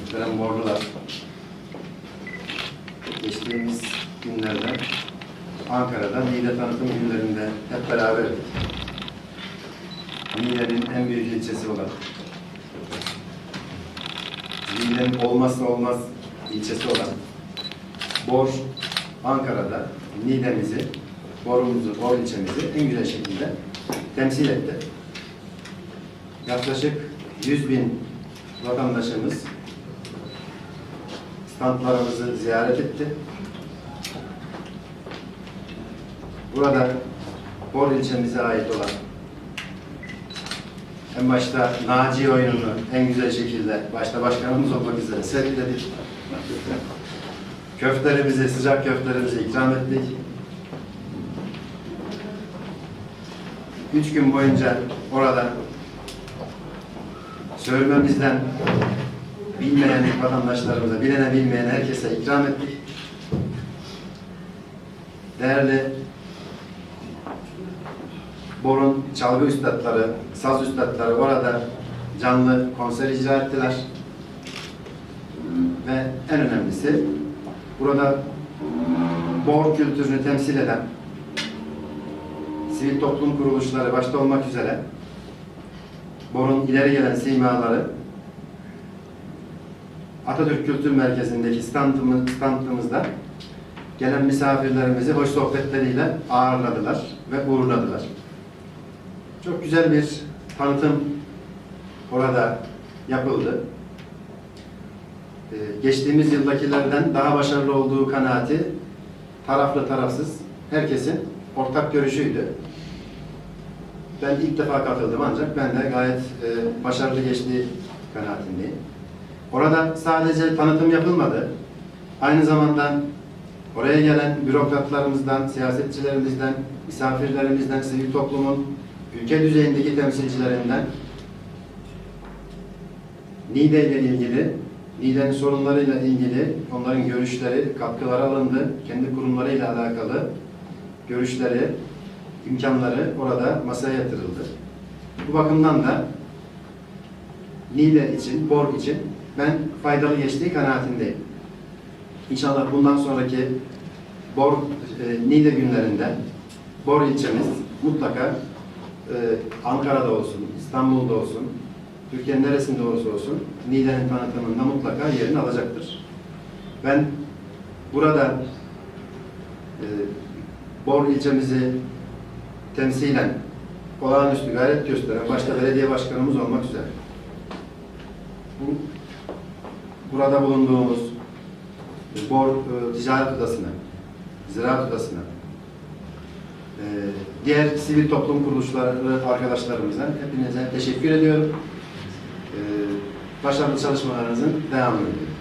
muhterem Borlular. Geçtiğimiz günlerde Ankara'da Niğde tanıtım günlerinde hep beraberdik. Niğde'nin en büyük ilçesi olan, Niğde'nin olmazsa olmaz ilçesi olan Bor, Ankara'da Niğde'mizi, Bor'umuzu, Bor ilçemizi en güzel şekilde temsil etti. Yaklaşık 100 bin vatandaşımız standlarımızı ziyaret etti. Burada Bor ilçemize ait olan en başta Naci oyununu en güzel şekilde başta başkanımız olmak üzere sergiledik. Köftelerimizi, sıcak köftelerimizi ikram ettik. Üç gün boyunca orada söylememizden bilmeyen vatandaşlarımıza, bilene bilmeyen herkese ikram ettik. Değerli Bor'un çalgı üstadları, saz üstadları orada canlı konser icra ettiler. Ve en önemlisi burada Bor kültürünü temsil eden sivil toplum kuruluşları başta olmak üzere Bor'un ileri gelen simaları Atatürk Kültür Merkezi'ndeki standımız, standımızda gelen misafirlerimizi hoş sohbetleriyle ağırladılar ve uğurladılar. Çok güzel bir tanıtım orada yapıldı. Ee, geçtiğimiz yıldakilerden daha başarılı olduğu kanaati taraflı tarafsız herkesin ortak görüşüydü. Ben ilk defa katıldım ancak ben de gayet e, başarılı geçtiği kanaatindeyim. Orada sadece tanıtım yapılmadı. Aynı zamanda oraya gelen bürokratlarımızdan, siyasetçilerimizden, misafirlerimizden, sivil toplumun ülke düzeyindeki temsilcilerinden Niğde ile ilgili, Niğde'nin sorunlarıyla ilgili onların görüşleri, katkıları alındı. Kendi kurumlarıyla alakalı görüşleri, imkanları orada masaya yatırıldı. Bu bakımdan da Niğde için, Bor için ben faydalı geçtiği kanaatindeyim. İnşallah bundan sonraki Bor, e, Niğde günlerinde Bor ilçemiz mutlaka e, Ankara'da olsun, İstanbul'da olsun, Türkiye'nin neresinde olursa olsun Niğde'nin tanıtımında mutlaka yerini alacaktır. Ben burada e, Bor ilçemizi temsilen olağanüstü gayret gösteren başta belediye başkanımız olmak üzere bu burada bulunduğumuz Bor e, Ticaret Odası'na, Ziraat Odası'na, e, diğer sivil toplum kuruluşları arkadaşlarımıza hepinize teşekkür ediyorum. E, başarılı çalışmalarınızın devamını diliyorum.